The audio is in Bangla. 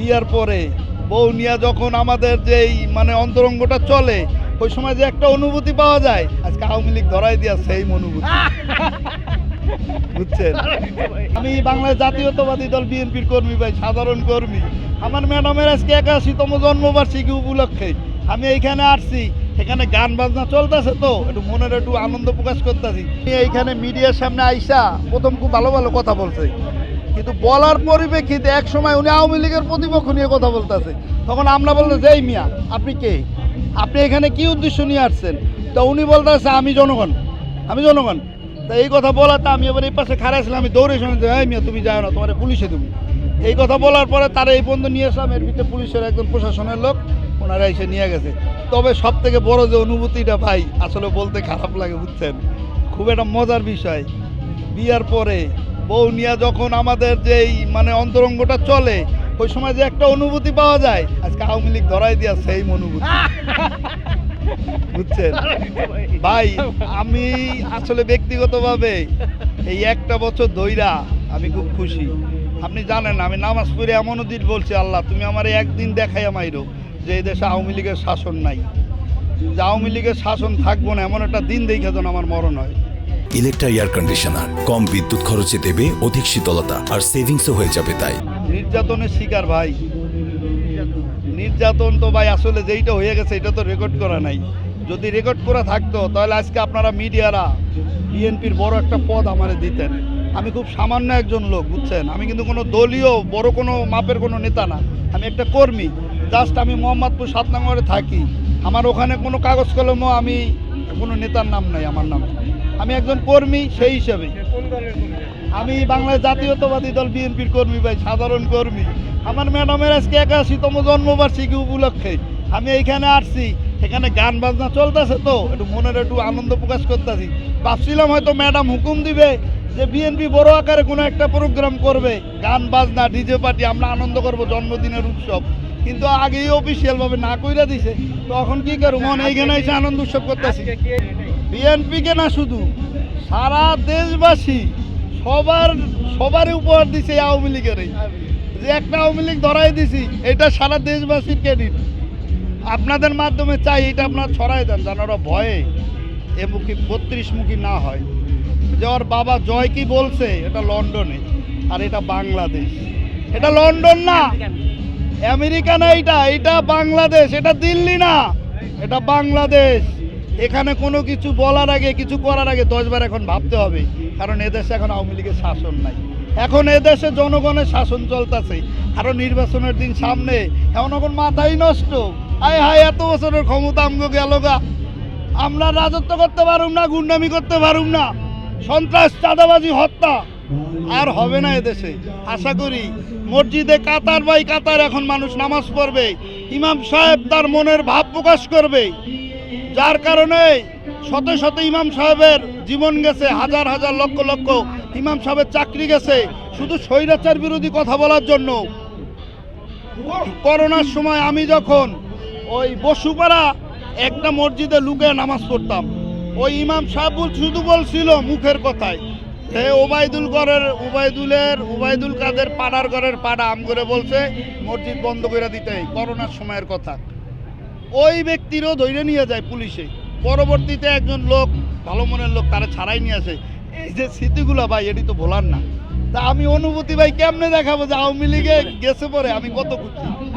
বিয়ার পরে বউ নিয়ে যখন আমাদের যেই মানে অন্তরঙ্গটা চলে ওই সময় যে একটা অনুভূতি পাওয়া যায় আজকে আওয়ামী লীগ ধরাই দিয়া সেম অনুভূতি। বুঝছেন? আমি বাংলাদেশ জাতীয়তাবাদী দল বিএনপির কর্মী ভাই সাধারণ কর্মী। আমার ম্যাডামের আজকে একাশিতম জন্মবার্ষিকী উপলক্ষে আমি এইখানে আসছি এখানে গান বাজনা চলতেছে তো একটু মনের একটু আনন্দ প্রকাশ করতেছি। এইখানে মিডিয়ার সামনে আইসা প্রথম খুব ভালো ভালো কথা বলছে। কিন্তু বলার পরিপ্রেক্ষিতে এক সময় উনি আওয়ামী লীগের প্রতিপক্ষ নিয়ে কথা বলতেছে। তখন আমরা বলতে যে, এই মিয়া, আপনি কে? আপনি এখানে কি উদ্দেশ্য নিয়ে আসছেন? তো উনি বলতেছে, আমি জনগণ আমি জনগণ। তা এই কথা বলাতে আমি এবার এই পাশে খারাপ ছিলাম, আমি দৌড়ে শুনে এই মিয়া, তুমি যাও না, তোমার পুলিশে দেবো। এই কথা বলার পরে তারা এই পর্যন্ত নিয়ে আসলাম এর ভিতরে পুলিশের একজন প্রশাসনের লোক, ওনারা এসে নিয়ে গেছে। তবে সব থেকে বড় যে অনুভূতিটা ভাই, আসলে বলতে খারাপ লাগে, বুঝছেন? খুব একটা মজার বিষয়। বিয়ার পরে বউ নিয়ে যখন আমাদের যেই মানে অন্তরঙ্গটা চলে ওই সময় যে একটা অনুভূতি পাওয়া যায় আজকে আওয়ামী লীগ ধরাই দিয়া সেই অনুভূতি। বুঝছেন? ভাই আমি আসলে ব্যক্তিগতভাবে এই একটা বছর ধইরা আমি খুব খুশি। আপনি জানেন আমি নামাজ পড়ে এমনও দিন বলছি আল্লাহ তুমি আমার একদিন দেখাই আমাইরো যে এই দেশে আওয়ামী লীগের শাসন নাই। যে আওয়ামী লীগের শাসন থাকব না এমন একটা দিন দেখে যেন আমার মরণ হয়। ইলেকট্রা এয়ার কন্ডিশনার, কম বিদ্যুৎ খরচে দেবে অধিক শীতলতা, আর সেভিংসও হয়ে যাবে তাই। নির্যাতনের শিকার ভাই। নির্যাতন তো ভাই আসলে যেইটা হয়ে গেছে, এটা তো রেকর্ড করা নাই। যদি রেকর্ড করা থাকতো, তাহলে আজকে আপনারা মিডিয়ারা বিএনপির বড় একটা পদ আমারে দিতেন। আমি খুব সামান্য একজন লোক, বুঝছেন? আমি কিন্তু কোনো দলীয়, বড় কোনো মাপের কোনো নেতা না। আমি একটা কর্মী। জাস্ট আমি মোহাম্মদপুর সাত নম্বরে থাকি। আমার ওখানে কোনো কাগজ কলমও আমি কোনো নেতার নাম নাই, আমার নাম। আমি একজন কর্মী, সেই হিসাবে। আমি বাংলাদেশ জাতীয়তাবাদী দল বিএনপির কর্মী ভাই, সাধারণ কর্মী। আমার ম্যাডামের আজকে একাশিতম জন্মবার্ষিকী উপলক্ষে আমি এইখানে আসছি। এখানে গান বাজনা চলতেছে তো, একটু মনের একটু আনন্দ প্রকাশ করতেছি। ভাবছিলাম হয়তো ম্যাডাম হুকুম দিবে যে বিএনপি বড় আকারে কোনো একটা প্রোগ্রাম করবে। গান বাজনা, ডিজে পার্টি, আমরা আনন্দ করব জন্মদিনের উৎসব। কিন্তু আগেই অফিসিয়াল ভাবে না কইরা দিছে। তখন কি করব? মনে এইখানে এসে আনন্দ উৎসব করতেছি। বিএনপিকে না শুধু, সারা দেশবাসী সবার, সবারই উপহার দিছে আওয়ামী লীগেরই যে একটা আওয়ামী লীগ ধরাই দিছি, এটা সারা দেশবাসীর ক্রেডিট আপনাদের মাধ্যমে চাই, এটা আপনারা ছড়াই দেন, যেন ওরা ভয়ে এ মুখী বত্রিশ মুখী না হয়। যে ওর বাবা জয় কি বলছে, এটা লন্ডনে, আর এটা বাংলাদেশ। এটা লন্ডন না, আমেরিকা না, এটা এটা বাংলাদেশ, এটা দিল্লি না, এটা বাংলাদেশ। এখানে কোনো কিছু বলার আগে, কিছু করার আগে দশবার এখন ভাবতে হবে, কারণ এদেশে এখন আওয়ামী লীগের শাসন নাই। এখন এদেশে জনগণের শাসন চলতেছে, আরও নির্বাচনের দিন সামনে এমন এখন মাথাই নষ্ট। আয় হায়, এত বছরের ক্ষমতা আমগো গেল গা। আমরা রাজত্ব করতে পারুম না, গুন্ডামি করতে পারুম না। সন্ত্রাস, চাঁদাবাজি, হত্যা। আর হবে না এদেশে। আশা করি মসজিদে কাতার বাই কাতার এখন মানুষ নামাজ পড়বে। ইমাম সাহেব তার মনের ভাব প্রকাশ করবে। যার কারণে শত শত ইমাম সাহেবের জীবন গেছে, হাজার হাজার লক্ষ লক্ষ ইমাম সাহেবের চাকরি গেছে। শুধু স্বৈরাচার বিরোধী কথা বলার জন্য। করোনার সময় আমি যখন ওই বসুপাড়া একটা মসজিদে লুকে নামাজ পড়তাম, ওই ইমাম সাহেব শুধু বলছিল মুখের কথায়, হে ওবায়দুল গড়ের ওবায়দুলের, ওবায়দুল কাদের পাড়ার ঘরের পাড়া, আম করে বলছে, মসজিদ বন্ধ করে দিতে করোনার সময়ের কথা। ওই ব্যক্তিরও ধরে নিয়ে যায় পুলিশে। পরবর্তীতে একজন লোক, ভালো মনের লোক, তারা ছাড়াই নিয়ে আসে। এই যে স্মৃতিগুলো ভাই, এটি তো ভোলার না। তা আমি অনুভূতি ভাই কেমনে দেখাবো যে আওয়ামী লীগে গেছে পরে? আমি কত খুশি।